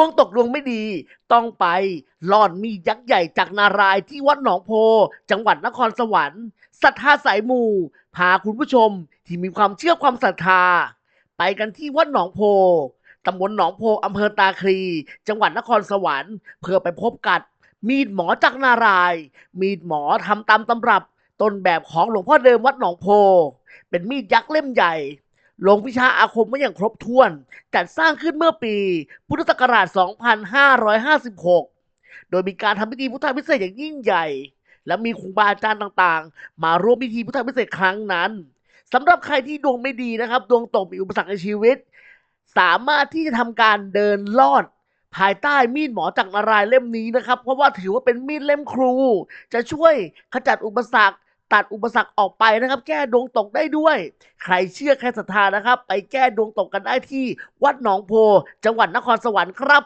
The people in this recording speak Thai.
วงตกดวงไม่ดี ต้องไปหลอดมีดยักษ์ใหญ่จากนารายที่วัดหนองโพ จังหวัดนครสวรรค์ศรัทธาสายมูพาคุณผู้ชมที่มีความเชื่อความศรัทธา ไปกันที่วัดหนองโพตำบลหนองโพอำเภอตาคลี จังหวัดนครสวรรค์เพื่อไปพบกับมีดหมอจากนาราย มีดหมอทำตามตำรับต้นแบบของหลวงพ่อเดิมวัดหนองโพ เป็นมีดยักษ์เล่มใหญ่ ลงวิชาอาคมมาอย่างครบถ้วน จัดสร้างขึ้นเมื่อปี พุทธศักราช 2556 โดยมีการทำพิธีพุทธพิเศษอย่างยิ่งใหญ่ และมีครูบาอาจารย์ต่างๆ มาร่วมพิธีพุทธพิเศษครั้งนั้นสำหรับใครที่ดวงไม่ดีนะครับ ดวงตกมีอุปสรรคในชีวิต สามารถที่จะทำการเดินลอด ภายใต้มีดหมอจากนารายเล่มนี้นะครับ เพราะว่าถือว่าเป็นมีดเล่มครู จะช่วยขจัดอุปสรรค ตัดอุปสรรคออกไปนะครับ แก้ดวงตกได้ด้วย ใครเชื่อใครศรัทธานะครับ ไปแก้ดวงตกกันได้ที่วัดหนองโพ จังหวัดนครสวรรค์ครับ